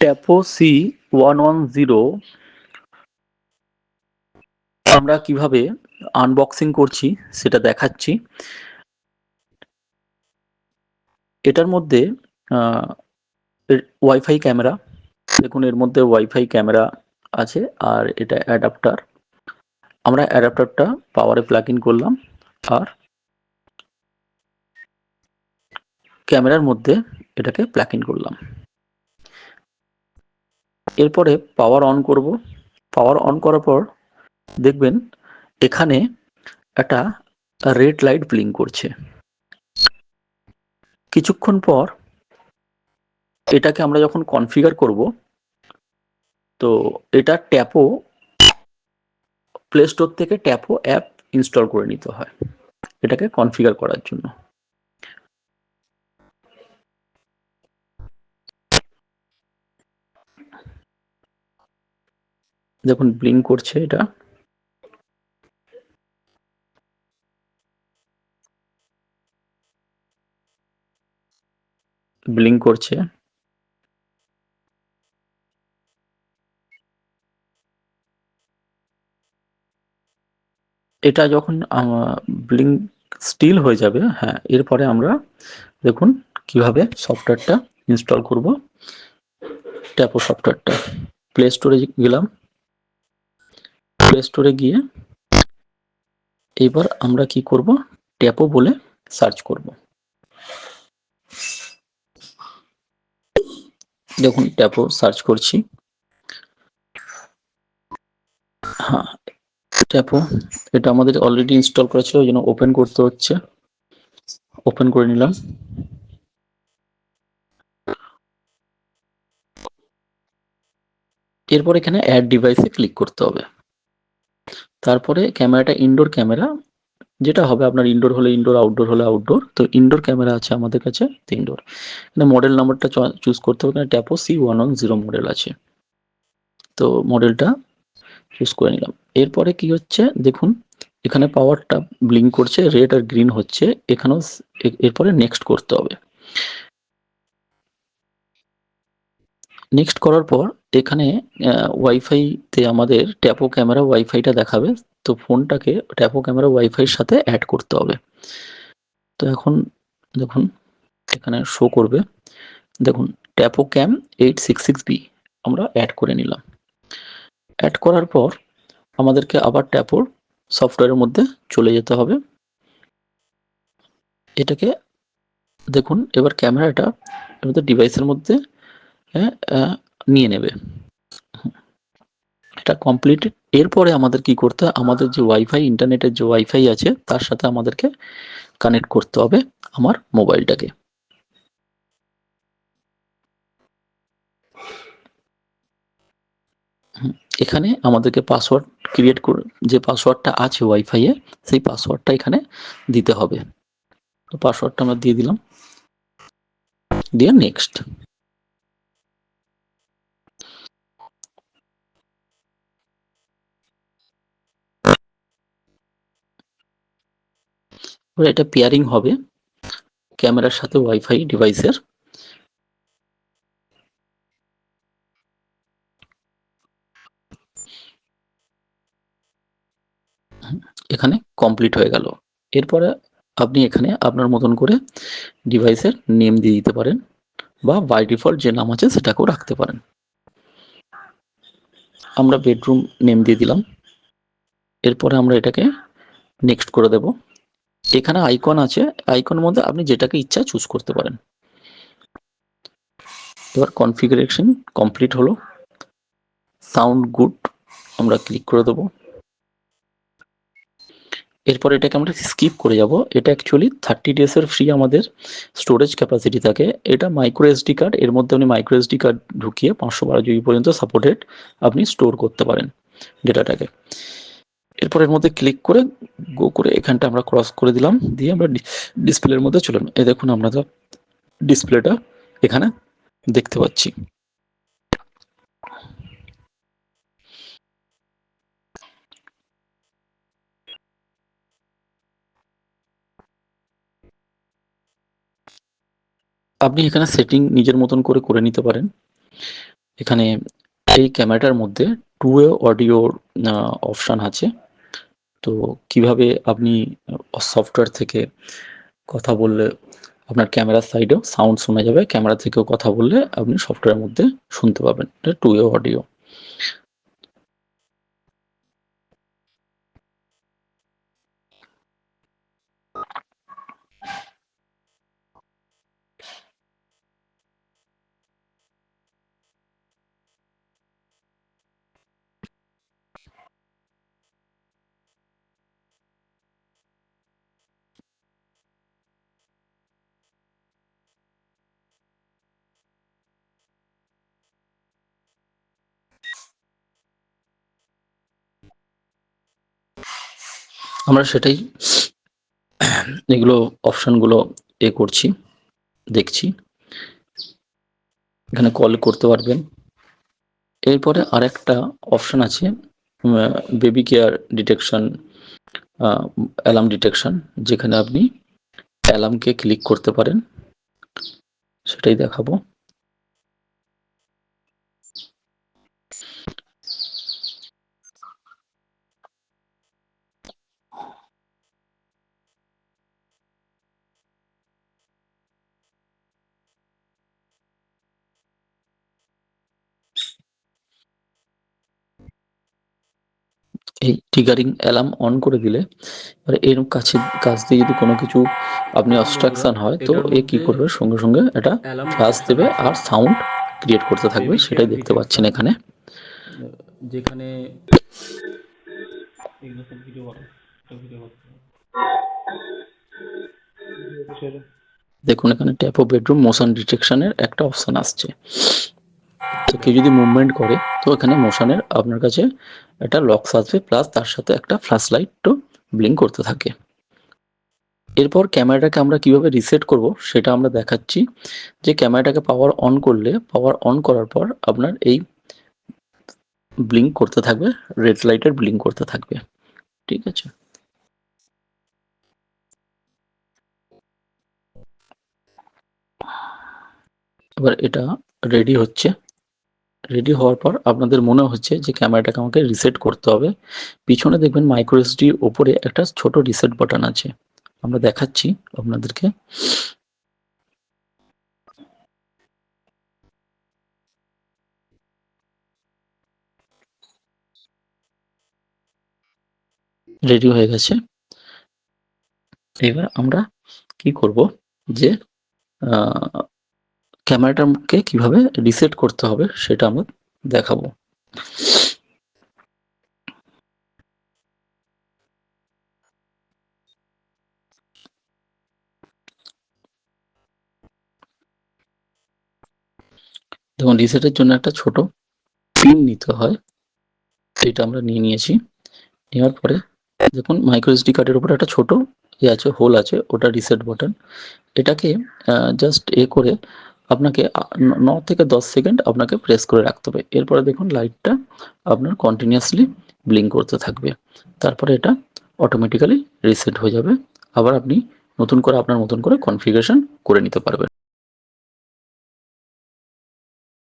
Tapo C one one zero আমরা কীভাবে unboxing করছি সেটা দেখাচ্ছি। এটার মধ্যে ওয়াইফাই ক্যামেরা দেখুন এর মধ্যে ওয়াইফাই ক্যামেরা আছে আর এটা অ্যাডাপ্টার আমরা অ্যাডাপ্টারটা পাওয়ারে প্লাগ ইন করলাম আর ক্যামেরার মধ্যে এটাকে প্লাগ ইন করলাম। এরপরে পাওয়ার অন করব। পাওয়ার অন করার পর দেখবেন এখানে একটা রেড লাইট ব্লিঙ্ক করছে। কিছুক্ষণ পর এটাকে আমরা যখন কনফিগার করব, তো এটা ট্যাপো প্লে স্টোর থেকে ট্যাপো অ্যাপ ইনস্টল করে নিতে হয়। এটাকে কনফিগার করার জন্য। দেখুন ব্লিঙ্ক করছে এটা। ব্লিঙ্ক করছে। এটা যখন ব্লিঙ্ক স্টিল হয়ে যাবে হ্যাঁ এরপরে আমরা দেখুন কীভাবে সফটওয়্যারটা ইনস্টল করব। ট্যাপো সফটওয়্যারটা প্লে স্টোরে গেলাম। প্লে স্টোরে গিয়ে এবার আমরা কি করব? ট্যাপো বলে সার্চ করব। দেখুন ট্যাপো সার্চ করছি। হ্যাঁ ট্যাপো এটা আমাদের অলরেডি ইনস্টল করা ছিল, ওই জন্য ওপেন করতে হচ্ছে। ওপেন করে নিলাম। এরপর এখানে অ্যাড ডিভাইসে ক্লিক করতে হবে। তারপরে ক্যামেরাটা ইনডোর ক্যামেরা, যেটা হবে আপনার ইনডোর হলে ইনডোর আউটডোর হলে আউটডোর তো ইনডোর ক্যামেরা আছে আমাদের কাছে, তো ইনডোর মডেল নাম্বারটা চুজ করতে হবে Tapo C one one zero model আছে। তো মডেলটা চুজ করে নিলাম। এরপরে কি হচ্ছে, দেখুন, এখানে পাওয়ারটা ব্লিঙ্ক করছে রেড আর গ্রিন হচ্ছে, এখানেও এরপরে নেক্সট করতে হবে। নেক্সট করার পর এখানে ওয়াইফাইতে আমাদের ট্যাপো ক্যামেরা ওয়াইফাইটা দেখাবে। তো ফোনটাকে ট্যাপো ক্যামেরা ওয়াইফাইয়ের সাথে অ্যাড করতে হবে। তো এখন দেখুন, এখানে শো করবে। দেখুন Tapo cam eight six six B আমরা অ্যাড করে নিলাম। অ্যাড করার পর আমাদেরকে আবার ট্যাপোর সফটওয়্যারের মধ্যে চলে যেতে হবে। এটাকে দেখুন, এবার ক্যামেরাটা আমাদের ডিভাইসের মধ্যে নিয়ে নেবে। এটা কমপ্লিট এরপরে আমাদের কি করতে আমাদের যে ওয়াইফাই ইন্টারনেটের যে ওয়াইফাই আছে, তার সাথে আমাদেরকে কানেক্ট করতে হবে আমার মোবাইলটাকে এখানে আমাদেরকে পাসওয়ার্ড ক্রিয়েট করে, যে পাসওয়ার্ডটা আছে ওয়াইফাইয়ে সেই পাসওয়ার্ডটা এখানে দিতে হবে। তো পাসওয়ার্ডটা আমরা দিয়ে দিলাম। দিয়ে নেক্সট এটা পেয়ারিং হবে ক্যামেরার সাথে ওয়াইফাই ডিভাইসের এখানে কমপ্লিট হয়ে গেল। এরপরে আপনি এখানে আপনার মতন করে ডিভাইসের নেম দিয়ে দিতে পারেন বা বাই ডিফল্ট যে নাম আছে সেটাকেও রাখতে পারেন। আমরা বেডরুম নেম দিয়ে দিলাম। এরপরে আমরা এটাকে নেক্সট করে দেব। এখানে আইকন আছে আইকনের মধ্যে আপনি যেটাকে ইচ্ছা চুজ করতে পারেন। এবার কনফিগারেশন কমপ্লিট হলো। সাউন্ড গুড আমরা ক্লিক করে দেবো। এরপর এটাকে আমরা স্কিপ করে যাব। এটা অ্যাকচুয়ালি থার্টি ডেজের ফ্রি আমাদের স্টোরেজ ক্যাপাসিটি থাকে। এটা মাইক্রো এসডি কার্ড এর মধ্যে আপনি মাইক্রো এসডি কার্ড ঢুকিয়ে পাঁচশো বারো জিবি পর্যন্ত সাপোর্টেড আপনি স্টোর করতে পারেন ডেটাটাকে এরপর এর মধ্যে ক্লিক করে গো করে এখানটা আমরা ক্রস করে দিলাম, দিয়ে আমরা ডিসপ্লের মধ্যে চলে এ দেখুন আমরা ডিসপ্লেটা এখানে দেখতে পাচ্ছি। আপনি এখানে সেটিং নিজের মতন করে করে নিতে পারেন। এখানে এই ক্যামেরাটার মধ্যে টু ওয়ে অডিওর অপশান আছে। তো কীভাবে আপনি সফটওয়্যার থেকে কথা বললে আপনার ক্যামেরার সাইডেও সাউন্ড শোনা যাবে ক্যামেরা থেকেও কথা বললে আপনি সফটওয়্যারের মধ্যে শুনতে পাবেন। এটা টু ওয়ে অডিও আমরা সেটাই এগুলো অপশানগুলো এ করছি, দেখছি। এখানে কল করতে পারবেন। এরপরে আরেকটা অপশান আছে baby care detection alarm detection যেখানে আপনি অ্যালার্মকে ক্লিক করতে পারেন। সেটাই দেখাবো। এই ট্রিগারিং অ্যালার্ম অন করে দিলে এবারে এর কাছে কাছ দিয়ে যদি কোনো কিছু আপনি অবস্ট্রাকশন হয় তো এ কি করবে? সঙ্গে সঙ্গে এটা ফ্লাশ দেবে আর সাউন্ড ক্রিয়েট করতে থাকবে সেটাই দেখতে পাচ্ছেন এখানে। যেখানে দেখুন এখানে ট্যাপ অফ বেডরুম মোশন ডিটেকশনের একটা অপশন আসছে। তো কেউ যদি মুভমেন্ট করে, তো এখানে মোশনের আপনার কাছে একটা লক্স আসবে প্লাস তার সাথে একটা ফ্ল্যাশ লাইটও ব্লিঙ্ক করতে থাকে। এরপর ক্যামেরাটাকে আমরা কীভাবে রিসেট করব, সেটা আমরা দেখাচ্ছি। যে ক্যামেরাটাকে পাওয়ার অন করলে পাওয়ার অন করার পর আপনার এই ব্লিঙ্ক করতে থাকবে রেড লাইটের ব্লিঙ্ক করতে থাকবে। ঠিক আছে? এবার এটা রেডি হচ্ছে। রেডি হওয়ার পর আপনাদের মনে হচ্ছে যে ক্যামেরাটাকে আমাকে রিসেট করতে হবে। পিছনে দেখবেন মাইক্রো এসডি ওপরে একটা ছোট রিসেট বাটন আছে। আমরা দেখাচ্ছি আপনাদেরকে। রেডি হয়ে গেছে। এবার আমরা কি করব? যে ক্যামেরাটাকে কীভাবে রিসেট করতে হবে সেটা আমরা দেখাবো। দেখুন রিসেটের জন্য একটা ছোট পিন নিতে হয়, সেটা আমরা নিয়ে নিয়েছি। নেওয়ার পরে দেখুন মাইক্রো এসডি কার্ডের উপর একটা ছোট ইয়ে আছে হোল আছে, ওটা রিসেট বাটন এটাকে জাস্ট এ করে আপনাকে ন থেকে দশ সেকেন্ড আপনাকে প্রেস করে রাখতে হবে। এরপরে দেখুন লাইটটা আপনার কন্টিনিউয়াসলি ব্লিঙ্ক করতে থাকবে। তারপরে এটা অটোমেটিক্যালি রিসেট হয়ে যাবে। আবার আপনি নতুন করে আপনার মতন করে কনফিগারেশন করে নিতে পারবেন।